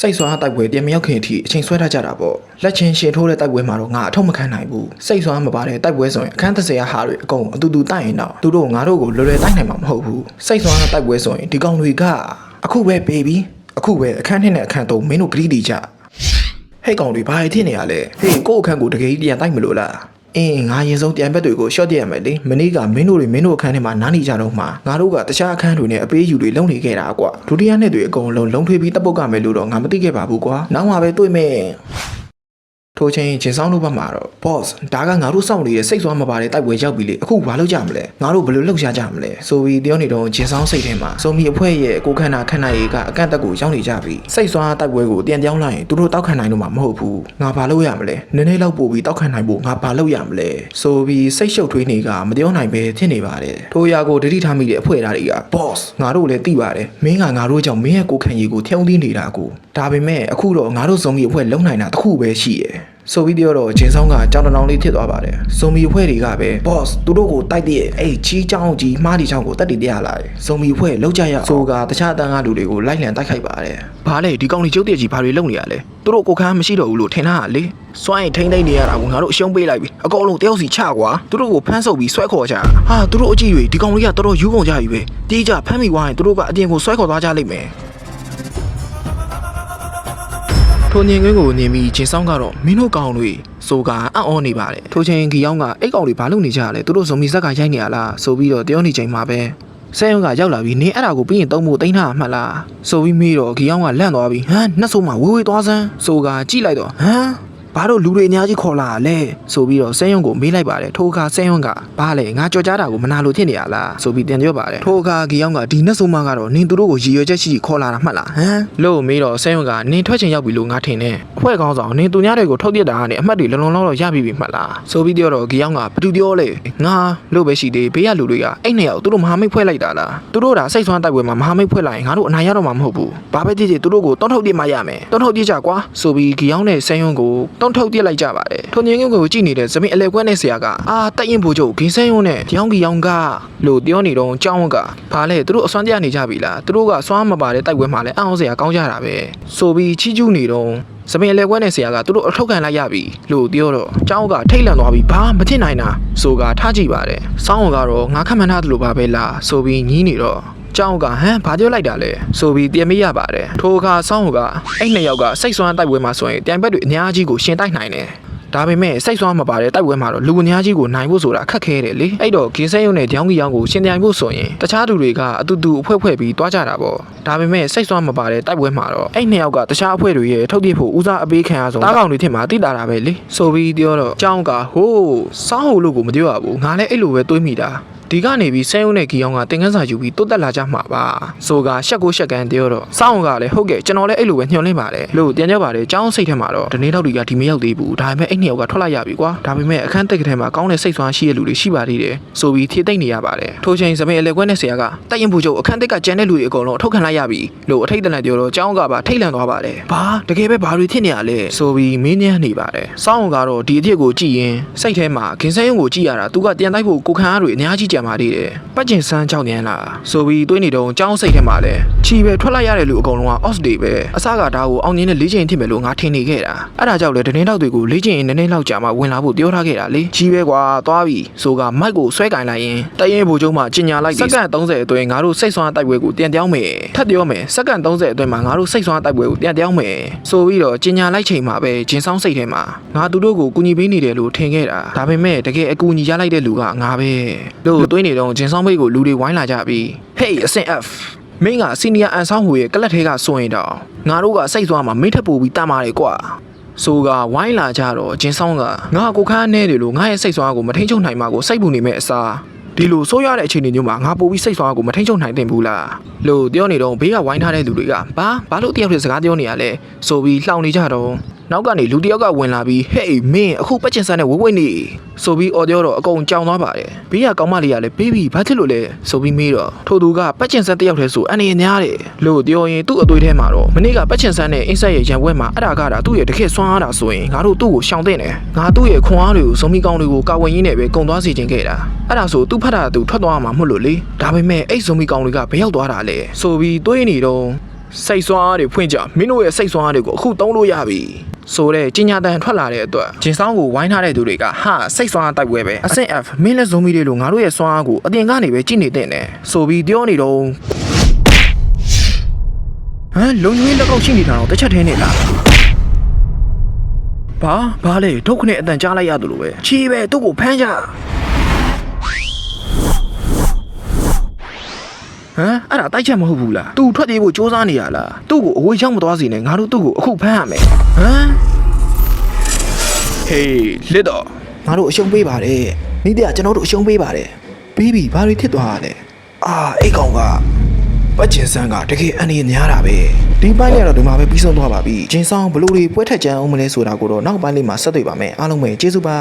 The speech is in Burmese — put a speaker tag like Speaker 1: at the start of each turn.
Speaker 1: စိတ်ဆွမ်းတိုက်ပွဲပြန်မရောက်ခင်အထိအချိန်ဆွဲထားကြတာပေါ့လက်ချင်းရှင်ထိုးတဲ့တိုက်ပွဲမှာတော့ငါအထောက်မခံနိုင်ဘူးစိတ်ဆွမ်းမပါတဲ့တိုက်ပွဲဆိုရင်အခန်း30ရဟာတွေအကုန်အတူတူတိုက်ရင်တော့သူတို့ငါတို့ကိုလွယ်လွယ်တိုက်နိုင်မှာမဟုတ်ဘူးစိတ်ဆွမ်းတိုက်ပွဲဆိုရင်ဒီကောင်တွေကအခုပဲပေးပြီးအခုပဲအခန်း2နဲ့အခန်း3မင်းတို့ဂရီတီကြဟဲ့ကောင်တွေဘာဖြစ်နေရလဲဟေးကိုယ့်အခန်းကိုတကယ်ကြီးပြန်တိုက်မလို့လား အင်းငါရင်ဆုံးတံဘက်တွေကိုရှော့တရမယ်လေမနေ့ကမင်းတို့တွေမင်းတို့အခန်းထဲမှာနားနေကြတော့မှငါတို့ကတခြားအခန်းတွေနဲ့အပေးယူတွေလုံနေခဲ့တာကွာဒုတိယနှစ်တွေအကုန်လုံးလုံထွေးပြီးတပ်ပုတ်ကမယ်လို့တော့ငါမသိခဲ့ပါဘူးကွာနောက်မှပဲတွေ့မယ် ထိုချိန်ဂျင်ဆောင်တို့ဘက်မှာတော့ boss ဒါကငါတို့စောင့်နေတဲ့စိတ်ဆွမ်းမပါတဲ့တိုက်ပွဲရောက်ပြီလေအခုဘာလုပ်ကြမလဲငါတို့ဘယ်လိုလှုပ်ရှားကြမလဲဆိုပြီးတယောနေတော့ဂျင်ဆောင်စိတ်ထဲမှာစုံမီအဖွဲ့ရဲ့ကိုခန္ဓာခန္ဓာရေးကအကန့်အသတ်ကိုရောက်နေကြပြီစိတ်ဆွမ်းတိုက်ပွဲကိုပြန်ပြောင်းလိုက်ရင်သူတို့တောက်ခံနိုင်တော့မှာမဟုတ်ဘူးငါဘာလုပ်ရမလဲနည်းနည်းလောက်ပို့ပြီးတောက်ခံနိုင်ဖို့ငါဘာလုပ်ရမလဲဆိုပြီးစိတ်ရှုပ်ထွေးနေကမပြောနိုင်ပဲဖြစ်နေပါတယ်ထိုရာကိုဒတိထားမိတဲ့အဖွဲ့သားတွေက boss ငါတို့လည်းသိပါတယ်မင်းကငါတို့ကြောင့်မင်းရဲ့ကိုခံရည်ကိုထုံးသိနေတာကိုဒါပေမဲ့အခုတော့ငါတို့စုံမီအဖွဲ့လုံနိုင်တာတစ်ခုပဲရှိတယ် ဆိုပြီးတော့ဂျင်းဆောင်ကကြောင်တောင်လေးဖြစ်သွားပါတယ်။ဇွန်မီအဖွဲ့တွေကပဲ boss သူတို့ကိုတိုက်တဲ့အဲ့ကြီးချောင်းကြီးမားဒီချောင်းကိုတက်တည်ပြလာတယ်။ဇွန်မီအဖွဲ့လောက်ကြရအောင်ဆိုကတခြားအတန်းကလူတွေကိုလိုက်လံတိုက်ခိုက်ပါတယ်။ဘာလဲဒီကောင်လေးကျုပ်တည့်ကြီးဘာတွေလုပ်နေရလဲ။သူတို့ကိုခန်းမရှိတော့ဘူးလို့ထင်တာလေ။စွန့်ရင်ထိမ့်သိမ့်နေရတာကိုငါတို့အရှုံးပေးလိုက်ပြီ။အကောင်လုံးတယောက်စီချကွာ။သူတို့ကိုဖမ်းဆုပ်ပြီးဆွဲခေါ်ကြ။ဟာသူတို့အကြည့်တွေဒီကောင်လေးကတော်တော်ယူကုန်ကြပြီပဲ။တီးကြဖမ်းမိသွားရင်သူတို့ကအပြင်ကိုဆွဲခေါ်သွားကြလိမ့်မယ်။ ထိုညင်ကွင်းကိုနေပြီးဂျင်ဆောင်ကတော့မင်းတို့ကောင်တွေဆိုကအံ့ဩနေပါတယ်ထိုချိန်ဂီယောင်းကအိတ်ကောင်တွေဘာလုပ်နေကြရလဲသူတို့ဇုံမီဇက်ကရိုက်နေရလားဆိုပြီးတော့တယောနေချိန်မှာပဲဆဲယုံကရောက်လာပြီးနင်းအဲ့ဒါကိုပြီးရင်တုံးဖို့တိန်းထားမှတ်လားဆိုပြီးမေးတော့ဂီယောင်းကလန့်သွားပြီးဟမ်နှက်ဆိုးမှဝေးဝေးသွားစမ်းဆိုကကြည့်လိုက်တော့ဟမ် ဘာလို့လူတွေအများကြီးခေါ်လာလဲဆိုပြီးတော့ဆဲယုံကိုမေးလိုက်ပါတယ်ထိုအခါဆဲယုံကဘာလဲငါကြော်ကြားတာကိုမနာလို့ဖြစ်နေရလားဆိုပြီးပြန်ပြောပါတယ်ထိုအခါဂီယောင်းကဒီနှက်ဆိုးမကတော့နင်းသူတို့ကိုရည်ရွယ်ချက်ရှိရှိခေါ်လာတာမှတ်လားဟမ်လို့မေးတော့ဆဲယုံကနင်းထွက်ချင်ရောက်ပြီလို့ငါထင်တယ်အဖွဲ့ကောင်းဆောင်နင်းသူများတွေကိုထုတ်ပြစ်တာကနေအမှတ်တွေလုံလုံလောက်လောက်ရပြီပြီမှတ်လားဆိုပြီးတော့ဂီယောင်းကဘာတူပြောလဲငါလို့ပဲရှိသေးဘေးကလူတွေကအဲ့နှစ်ယောက်သူတို့မဟာမိတ်ဖွဲ့လိုက်တာလားသူတို့ဒါစိတ်ဆွမ်းတိုက်ပွဲမှာမဟာမိတ်ဖွဲ့လိုက်ရင်ငါတို့အနိုင်ရတော့မှာမဟုတ်ဘူးဘာပဲကြည့်ကြည့်သူတို့ကိုတွန်းထုတ်ပြစ်မှရမယ်တွန်းထုတ်ပြစ်ကြကွာဆိုပြီးဂီယောင်းနဲ့ဆဲယုံကိုတွန်းထုတ်ပြစ်လိုက်ကြပါတယ်ထုံငင်းငုံကိုကြည့်နေတဲ့ဇမင်းအလဲကွက်နဲ့ဆရာကအာတက်ရင်ဘူချုပ်ဂင်းဆဲယုံနဲ့ဒီယောင်းဂီယောင်းကလို့ပြောနေတော့ကြောင်းကဘာလဲသူတို့အစွမ်းပြနေကြပြီလားသူတို့ကစွမ်းမပါတဲ့တိုက်ပွဲမှာလည်းအအောင်စရာကောင်းကြတာပဲဆိုပြီးချီးကျူးနေတော့စပင်လေကွဲနဲ့ဆရာကသူတို့အထောက်ခံလိုက်ရပြီလို့ပြောတော့ကျောင်းကထိတ်လန့်သွားပြီးဘာမဖြစ်နိုင်တာဆိုကထားကြည့်ပါတယ်။စောင်းကတော့ငါခက်မှန်းထားသလိုပါပဲလားဆိုပြီးညင်းနေတော့ ကျောင်းကဟမ်ဘာပြောလိုက်တာလဲဆိုပြီးပြန်မေးရပါတယ်။ထိုအခါစောင်းကအဲ့နှစ်ယောက်ကစိတ်ဆွမ်းတိုက်ပွဲမှာဆိုရင်တိုင်ဘက်တွေအများကြီးကိုရှင်တိုက်နိုင်တယ်။ဒါပေမဲ့စိတ်ဆွမ်းမပါတဲ့တိုက်ပွဲမှာတော့လူအများကြီးကိုနိုင်ဖို့ဆိုတာခက်ခဲတယ်လေအဲ့တော့ဂင်းဆဲရုံနဲ့ကြောင်းကြီးရောင်းကိုရှင်ပြိုင်ဖို့ဆိုရင်တခြားသူတွေကအတူတူအဖွဲဖွဲပြီးတွားကြတာပေါ့ဒါပေမဲ့စိတ်ဆွမ်းမပါတဲ့တိုက်ပွဲမှာတော့အဲ့နှစ်ယောက်ကတခြားအဖွဲ့တွေရဲ့ထုတ်ပြဖို့ဦးစားအပေးခံရဆုံးတားကောင်တွေထင်မှာတိတာတာပဲလေဆိုပြီးပြောတော့ကြောင်းကဟိုးစောင်းဟိုလို့ကိုမပြောရဘူးငါလည်းအဲ့လိုပဲတွေးမိတာ ဒီကနေပြီးဆဲယုံနဲ့ဂီအောင်ကတင်ကန်းစာယူပြီးတိုးတက်လာကြမှာပါဆိုကရှက်ကိုရှက်ကန်ပြောတော့စောင်းကလည်းဟုတ်ကဲ့ကျွန်တော်လည်းအဲ့လိုပဲညှော်လင့်ပါတယ်လို့ပြန်ကြပါတယ်ចောင်းစိတ်ထဲမှာတော့ဒီနေ့တော့ဒီကဒီမရောက်သေးဘူးဒါပေမဲ့အဲ့နှစ်ယောက်ကထွက်လာရပြီကွာဒါပေမဲ့အခန်းတက်ကထဲမှာကောင်းတဲ့စိတ်ဆွမ်းရှိတဲ့လူတွေရှိပါသေးတယ်ဆိုပြီးဖြည့်သိမ့်နေရပါတယ်ထိုချိန်စပင်အလဲကွဲနဲ့ဆရာကတက်ရင်ဘူးချုပ်အခန်းတက်ကကျန်တဲ့လူတွေအကုန်လုံးထုတ်ခံလိုက်ရပြီလို့အထိတ်တလန့်ပြောတော့ចောင်းကပါထိတ်လန့်သွားပါတယ်ဘာတကယ်ပဲဘာတွေဖြစ်နေရလဲဆိုပြီးမင်းညမ်းနေပါတယ်စောင်းကတော့ဒီအဖြစ်ကိုကြည့်ရင်စိတ်ထဲမှာဂင်ဆဲယုံကိုကြည့်ရတာသူကတန်တိုက်ဖို့ကိုခံအားတွေအများကြီးကြံပါသေးတယ်ပတ်ကျင်ဆန်းကြောက်ညံလာဆိုပြီးတွေးနေတော့ចောင်းစိတ်ထဲမှာလဲချီပဲထွက်လိုက်ရတဲ့လူအကုန်လုံးက off day ပဲအစကဒါကိုအောင်မြင်တဲ့လေးချိန်ထိမယ်လို့ငါထင်နေခဲ့တာအဲ့ဒါကြောင့်လေတနေ့တော့တွေကိုလေးချိန်နည်းနည်းလောက်ကြာမှဝင်လာဖို့ပြောထားခဲ့တာလေချီပဲကွာသွားပြီဆိုကမိုက်ကိုဆွဲကင်လိုက်ရင်တရင်ဘူကျုံးမှကျင်ညာလိုက်စက္ကန့်30အတွင်းငါတို့စိတ်ဆွမ်းတိုက်ပွဲကိုတန်ပြောင်းမယ်ထပ်ပြောမယ်စက္ကန့်30အတွင်းမှာငါတို့စိတ်ဆွမ်းတိုက်ပွဲကိုတန်ပြောင်းမယ်ဆိုပြီးတော့ကျင်ညာလိုက်ချိန်မှာပဲဂျင်းဆောင်စိတ်ထဲမှာငါသူတို့ကိုကူညီပေးနေတယ်လို့ထင်ခဲ့တာဒါပေမဲ့တကယ်အကူညီရလိုက်တဲ့လူကငါပဲလို့တွေးနေတော့ဂျင်းဆောင်မိတ်ကိုလူတွေဝိုင်းလာကြပြီး Hey အဆင့် F မင်းကစီနီယာအန်ဆောင်ဟူရဲ့ကလတ်ထဲကဆိုရင်တော့ငါတို့ကစိတ်သွားမှာမင်းထပ်ပို့ပြီးတတ်มาတယ်ကွာဆိုကဝိုင်းလာကြတော့ဂျင်းဆောင်ကငါကိုခန်းနဲ့တယ်လို့ငါရဲ့စိတ်သွားကိုမထိန်ချုပ်နိုင်မှာကိုစိတ်ပူနေမဲ့အစားဒီလိုဆိုးရတဲ့အခြေအနေမျိုးမှာငါပို့ပြီးစိတ်သွားကိုမထိန်ချုပ်နိုင်တင်ဘူးလားလို့ပြောနေတော့ဘေးကဝိုင်းထားတဲ့လူတွေကဘာဘာလို့တယောက်တည်းစကားပြောနေရလဲဆိုပြီးလှောင်နေကြတော့နောက်ကနေလူတစ်ယောက်ကဝင်လာပြီးဟေးမင်းအခုပတ်ကျင်ဆန်းနဲ့ဝဝိတ်နေဆိုပြီးအော်ပြောတော့အကုန်ကြောင်သွားပါတယ်ဘေးကကောင်းမလေးကလည်းဘေးဘီဘာဖြစ်လို့လဲဆိုပြီးမေးတော့ထိုသူကပတ်ကျင်ဆန်းတစ်ယောက်တည်းဆိုအနေနဲ့များတယ်လို့ပြောရင်သူ့အသွေးထဲမှာတော့မနေ့ကပတ်ကျင်ဆန်းနဲ့အင်းဆက်ရဲ့ရံပွဲမှာအဲ့ဒါကတာသူ့ရဲ့တခက်ဆွမ်းအားတာဆိုရင်ငါတို့သူ့ကိုရှောင်တဲ့တယ်ငါသူ့ရဲ့ခွန်အားတွေကိုဇုံမီကောင်းတွေကိုကာဝယ်ရင်းနဲ့ပဲကုံသွားစီခြင်းခဲ့တာအဲ့ဒါဆိုသူ့ဖတ်တာသူထွက်သွားမှာမဟုတ်လို့လေဒါပေမဲ့အဲ့ဇုံမီကောင်းတွေကဘယ်ရောက်သွားတာလဲဆိုပြီးတွေးနေတော့စိတ်ဆွမ်းအားတွေဖွင့်ကြမင်းတို့ရဲ့စိတ်ဆွမ်းအားတွေကိုအခုသုံးလို့ရပြီ ဆိုတော့ကြီးညာတန်ထွက်လာတဲ့အတွက်ဂျင်ဆောင်ကိုဝိုင်းထားတဲ့သူတွေကဟာစိတ်ဆွမ်းအားတိုက်ပွဲပဲအဆင့် F မင်းလက်ဇုံမီတွေလိုငါတို့ရဲ့ဆွမ်းအားကိုအတင်ကနေပဲကြည့်နေတဲ့နဲ့ဆိုပြီးပြောနေတော့ဟမ်လုံကြီးလက်ကောက်ရှိနေတာတော့တစ်ချက်ထဲနေလားဘာဘာလဲဒုက္ခနဲ့အတန်ကြားလိုက်ရတယ်လို့ပဲချီးပဲသူ့ကိုဖမ်းကြ ဟမ်အဲ့ဒါတိုက်ချက်မဟုတ်ဘူးလား तू ထွက်ပြေးဖို့စူးစမ်းနေရလားသူ့ကိုအဝေးရောက်မသွားစေနဲ့ငါတို့သူ့ကိုအခုဖမ်းရမယ်ဟမ်ဟေးလစ်တော့ငါတို့အရှုံးပေးပါတယ်မိတဲ့ကျွန်တော်တို့အရှုံးပေးပါတယ်ပြီးပြီဘာတွေဖြစ်သွားတာလဲအာအဲ့ကောင်ကပတ်ချင်ဆန်းကတကယ်အနေများတာပဲဒီပိုင်းကတော့ဒီမှာပဲပြီးဆုံးသွားပါပြီဂျင်းဆောင်ဘလူတွေပွဲထက်ကြမ်းအောင်မလဲဆိုတာကိုတော့နောက်ပိုင်းလေးမှာဆက်တွေ့ပါမယ်အားလုံးပဲကျေးဇူးပါ